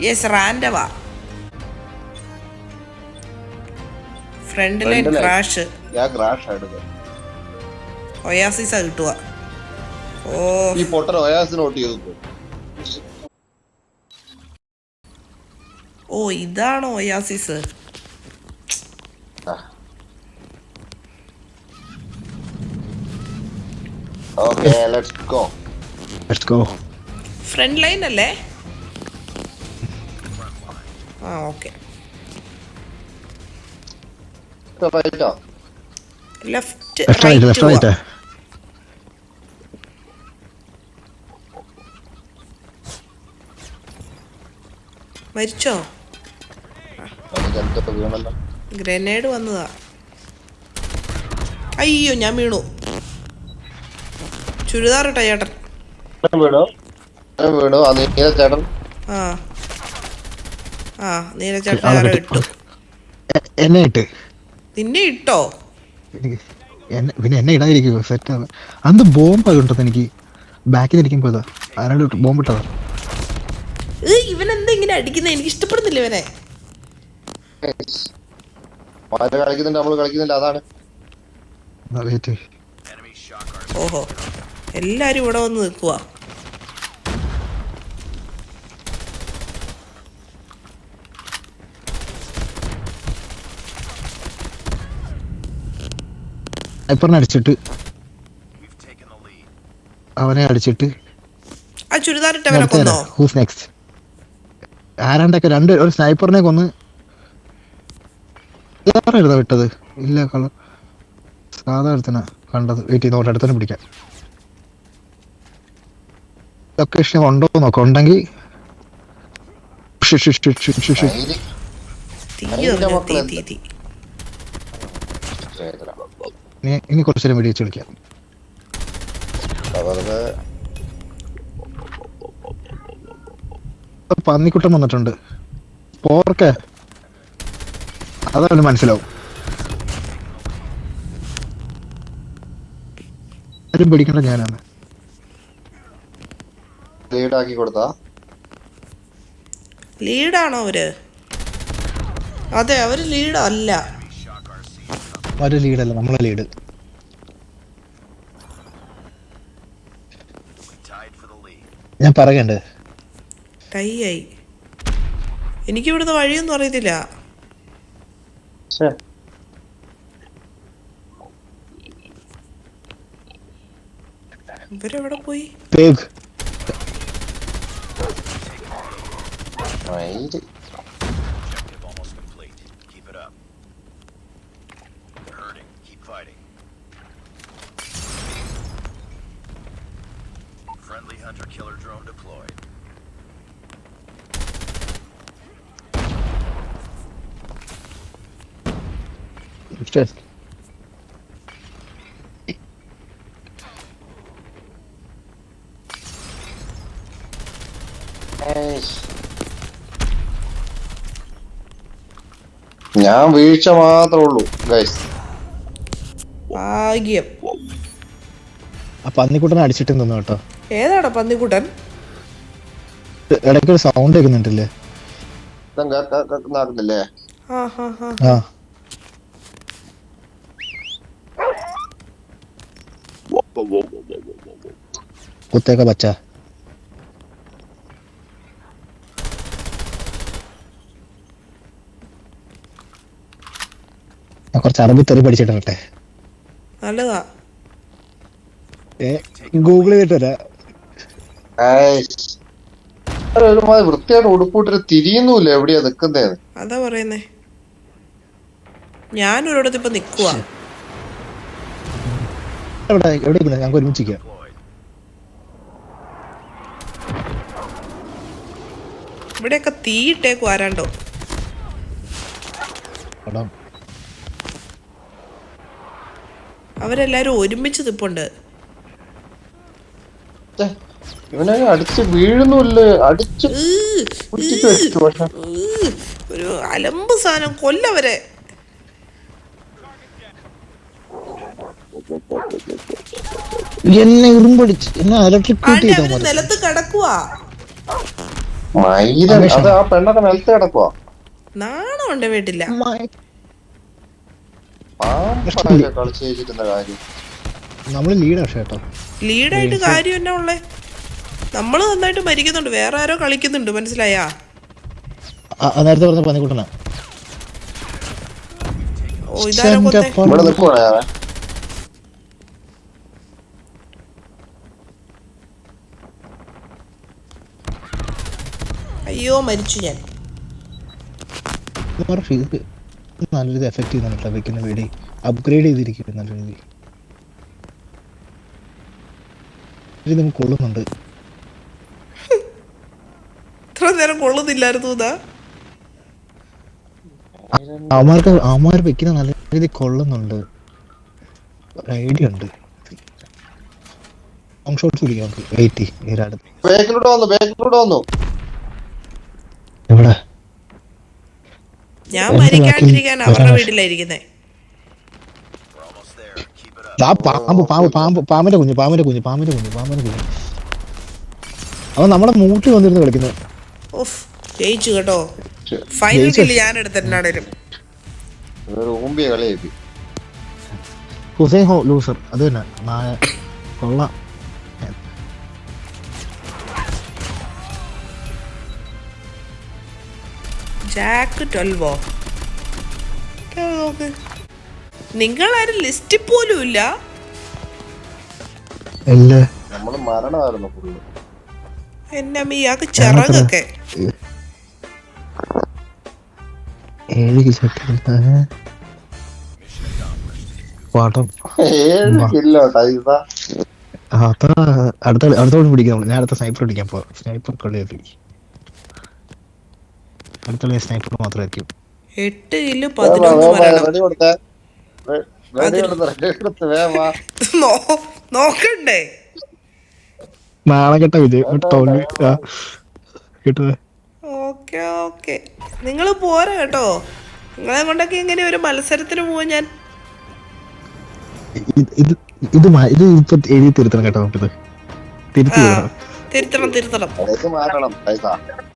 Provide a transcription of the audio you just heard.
Yes റാൻഡവാ front line. Crash ഞാൻ crash എടുക്കുക ഒയാസിസ കിട്ടുക. ഓ. ഈ പൊട്ടൻ ഒയാസിന് നോട്ട് ചെയ്തു ഓ ഇതാണോ oasis okay let's go let's go front line അല്ലേ? ആ okay. Left left right left right right മരിച്ചോ? ഗ്രനേഡ് വന്നതാ. അയ്യോ ഞാൻ വീണു. ചുരിദാർ ഇട്ടോ ചേട്ടൻ. വീണോ. വീണു. ചേട്ടൻ? ആ. ആ നീല ചേട്ടൻ ആരോ ഇട്ടു. എന്നെ ഇട്ട്. നിന്നെ ഇട്ടോ? എന്നെ പിന്നെ എന്നെ ഇടാതിരിക്കും സെറ്റ് ആണ്. അന്ന് ബോംബ് കിട്ടുന്നത് എനിക്ക്? ബാക്കിൽ ഇരിക്കുമ്പോഴാ ആരാണ്ട് ബോംബ് ഇട്ടതാ. ഇവൻ എന്താ ഇങ്ങനെ അടിക്കുന്നത് എനിക്ക് ഇഷ്ടപ്പെടുന്നില്ല ഇവനെ. കളിക്കുന്നുണ്ട് നമ്മൾ കളിക്കുന്നില്ല അതാണ്. ഓഹോ. എല്ലാരും ഇവിടെ വന്ന് നിൽക്കുക സ്നൈപ്പറിനെ അടിച്ചിട്ട് അവനെ അടിച്ചിട്ട് ആ ചുരിദാർ ഇട്ടവനെ കൊന്നോ? ഹൂസ് നെക്സ്റ്റ് ആരാണ്ടൊക്കെ രണ്ട് ഒരു സ്നൈപ്പറിനെ കൊന്ന് എഴുതാ വിട്ടത്. ഇല്ല കളർ സാധാ എടുത്തന കണ്ടത്. വെയിറ്റ് ചെയ്ത് നോട്ടെ അടുത്തന്നെ പിടിക്കാം ലൊക്കേഷൻ ഉണ്ടോ നോക്കാം. ഉണ്ടെങ്കിൽ ഷ് ഷ് ഷ് ഷ് ഷ് ഷ്. മയിൽ തീ തീ തീ. തീ ചേതല. ഇനി ഇനി കുറച്ചു നേരം വെടിവെച്ച് കളിക്കാം. വെറുതെ. പന്നിക്കുട്ടൻ വന്നിട്ടുണ്ട്. പോർക്കെ. അതവന് മനസ്സിലാവും. ആരും പിടിക്കേണ്ട ഞാനാണ്. ലീഡാക്കി കൊടുത്താ? ലീഡാണോ അവർ? അതെ അവർ ലീഡല്ല. അല്ല ഒരു ലീഡല്ല നമ്മളെ ലീഡ് ഞാൻ പറയണ്ട്. കൈയായി എനിക്ക് ഇവിടുന്ന് വഴിയൊന്നും അറിയത്തില്ല. ഇവരെവിടെ പോയി? Friendly hunter-killer drone deployed. Just. ഞാൻ വീഴ്ച മാത്രമേ ഉള്ളൂ ഗൈസ് ഭാഗ്യം ആ പന്നിക്കുട്ടനെ അടിച്ചിട്ട് നിന്നു കേട്ടോ ഏതാടാ പന്നിക്കുട്ടൻ? ഇടയ്ക്ക് സൗണ്ട് കേൾക്കുന്നുണ്ടല്ലേ? നടന്നില്ലേ ആ കുത്തേക്ക ബച്ച ഞാൻ കുറച്ച് അറബി തെറി പഠിച്ചിട്ടെ നല്ലതാ. ഗൂഗിൾ ചെയ്തിട്ട് വരാം. ഒരുമാതിരി വൃത്തിയായിട്ട് ഉടുപ്പിട്ടിട്ട് തിരിയുന്നുമില്ല എവിടെയാ നിക്കുന്നേന്ന് അതാ പറയുന്നേ. ഞാനൊരിടത്ത് ഇപ്പൊ നിക്കുവാ. എവിടെ എവിടെ ഇരിക്കുന്നത് ഞങ്ങൾക്ക് ഒരുമിച്ചിരിക്കാം. ഇവിടെയൊക്കെ തീയിട്ടേക്കും ആരാണ്ടോ. എടാ അവരെല്ലാരും ഒരുമിച്ച് നിപ്പുണ്ട്. ഇവനെ അടിച്ച് വീഴുന്നുമില്ല? അടിച്ച് ഒരു അലമ്പ് സാധനം കൊല്ലവരെ എന്നെ ഉറുമ്പടിച്ച് എന്നെ അവർ നിലത്ത് കിടക്കുവാ. മയില അത് ആ പെണ്ണൊക്കെ നിലത്ത് കിടക്കുവാ. നാണം ഉണ്ട് വീട്ടില്ല കാര്യം. നമ്മൾ ലീഡാ കേട്ടോ ലീഡായിട്ട് കാര്യം എന്നാ ഉള്ളേ? നമ്മൾ നന്നായിട്ട് മരിക്കുന്നുണ്ട്. വേറെ ആരോ കളിക്കുന്നുണ്ട്. മനസ്സിലായാ? നേരത്തെ പറഞ്ഞ പന്നിക്കുട്ടനാ ഓ ഇതാരോ. ഇവിടെ നിൽക്കുവാണ് ഞാൻ അയ്യോ മരിച്ചു ഞാൻ. ഇവന്മാരുടെ ഫീസ് നല്ല രീതി എഫക്ട് ചെയ്യുന്നുണ്ട് വെക്കുന്ന വീടി അപ്ഗ്രേഡ് ചെയ്തിരിക്കും നല്ല രീതി ഇത് നമുക്ക് കൊള്ളുന്നുണ്ട് ഇത്ര നേരം കൊള്ളുന്നില്ലായിരുന്നു ഇതാ അവന്മാർക്ക് അവന്മാർ വെക്കുന്ന നല്ല രീതി കൊള്ളുന്നുണ്ട്. ഐഡിയ ഉണ്ട്. ലോങ് ഷോട്ട്സ് പിടിക്കാം നമുക്ക്. വെയിറ്റ് ഈരാടുത്ത് ബേക്കിലൂടെ വന്നു ബേക്കിലൂടെ വന്നു. എവിടെ? ഞാൻ മരിക്കാണ്ടിരിക്കാൻ അവരുടെ വീട്ടിലായിരിക്കുന്നേ. പാമ്പ് പാമ്പ് പാമ്പ് പാമ്പിന്റെ കുഞ്ഞ് പാമ്പിന്റെ കുഞ്ഞ് പാമ്പിന്റെ കുഞ്ഞ് പാമ്പിന്റെ കുഞ്ഞ്. അവൻ നമ്മളെ മൂട്ടി വന്നിരുന്നു കളിക്കുന്നത് ഓഫ് ജയിച്ചു കേട്ടോ. ഫൈനൽ? കില്ല് ഞാൻ എടുത്തിട്ടുണ്ടാണേലും. ഹുസൈൻ ഹോ ലൂസർ അത് തന്നെ. നായ. കൊള്ളാം. ജാക്ക് ട്വൽവോ നോക്ക്. നിങ്ങളാരും ലിസ്റ്റിൽ പോലും ഇല്ല. എന്നാ ഇയാൾക്ക് ചിറകൊക്കെ. ഏഴ് കിലോ പാട്ടം. ഏഴ് കില്ലോ ടൈസ ആ, അത്ര അടുത്ത അടുത്ത കളി പിടിക്കാം. ഞാൻ അടുത്ത സ്നൈപ്പർ പിടിക്കാൻ പോവാം. സ്നൈപ്പർ കളിയാക്കി അടുത്തുള്ള സ്നൈപ്പർ മാത്രമായിരിക്കും. എട്ട് പതിനൊന്ന് നോക്കണ്ടേ? നാളെ കേട്ടോ ഇത്. കിട്ടുന്നത് ഓക്കെ ഓക്കെ. നിങ്ങൾ പോരാ കേട്ടോ. നിങ്ങളെ കൊണ്ടൊക്കെ ഇങ്ങനെ ഒരു മത്സരത്തിന് പോവാൻ ഞാൻ ഇത് ഇത് ഇത് ഇപ്പൊ എഴുതി തിരുത്തണം കേട്ടോ നമുക്കിത്. തിരുത്തി തിരുത്തണം തിരുത്തണം.